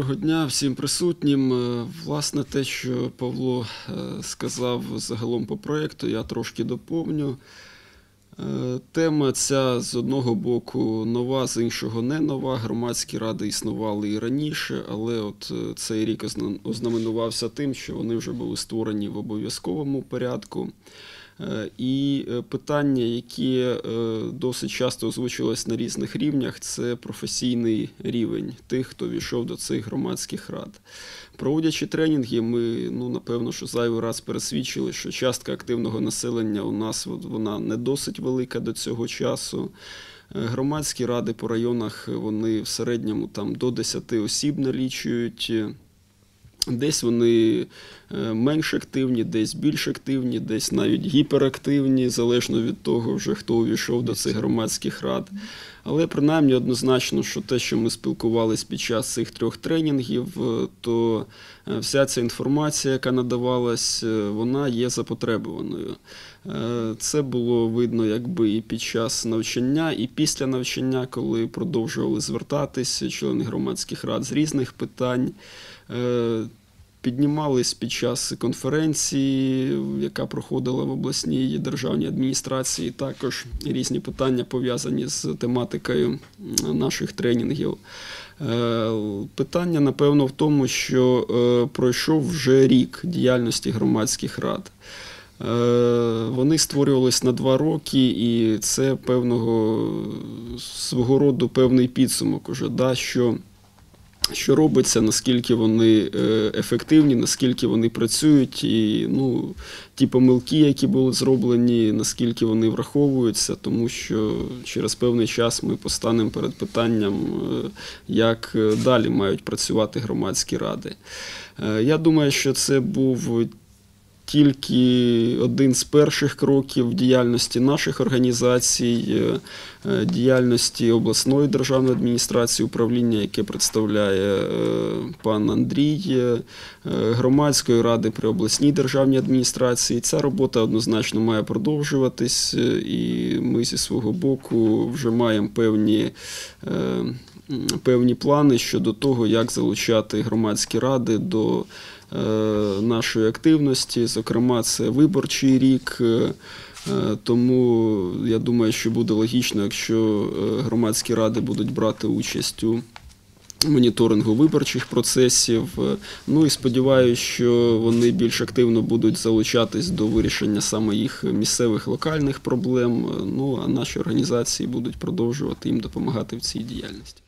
Доброго дня всім присутнім. Е, Власне, те, що Павло е, сказав загалом по проєкту, я трошки доповню. Е, Тема ця з одного боку нова, з іншого не нова. Громадські ради існували і раніше, але от цей рік ознаменувався тим, що вони вже були створені в обов'язковому порядку. Е, І е, питання, які е, досить часто озвучувалось на різних рівнях, це професійний рівень тих, хто війшов до цих громадських рад. Проводячи тренінги, ми ну напевно, що зайвий раз пересвідчили, що частка активного населення у нас вона не досить велика до цього часу. Е, Громадські ради по районах вони в середньому там до 10 осіб налічують. Десь вони е, менш активні, десь більш активні, десь навіть гіперактивні, залежно від того, вже хто увійшов до цих громадських рад. Але принаймні однозначно, що те, що ми спілкувалися під час цих трьох тренінгів, е, то е, вся ця інформація, яка надавалась, е, вона є запотребуваною. Це було видно якби і під час навчання, і після навчання, коли продовжували звертатися члени громадських рад з різних питань. Піднімались під час конференції, яка проходила в обласній державній адміністрації, також різні питання пов'язані з тематикою наших тренінгів. Е, Питання, напевно, в тому, що е, пройшов вже рік діяльності громадських рад. Е, Вони створювались на два роки, і це певного свого роду певний підсумок уже, да, що що робиться, наскільки вони е, ефективні, наскільки вони працюють, і ну, ті помилки, які були зроблені, наскільки вони враховуються, тому що через певний час ми постанемо перед питанням, е, як е, далі мають працювати громадські ради. Я думаю, що це був тільки один з перших кроків діяльності наших організацій, е, е, діяльності обласної державної адміністрації, управління, яке представляє е, пан Андрій, громадської ради при обласній державній адміністрації. Ця робота однозначно має продовжуватись, і ми зі свого боку вже маємо певні. Певні плани щодо того, як залучати громадські ради до е, нашої активності. Зокрема, це виборчий рік. е, Тому я думаю, що буде логічно, якщо е, громадські ради будуть брати участь у моніторингу виборчих процесів. Ну і сподіваюся, що вони більш активно будуть залучатись до вирішення саме їх місцевих локальних проблем. Ну а наші організації будуть продовжувати їм допомагати в цій діяльності.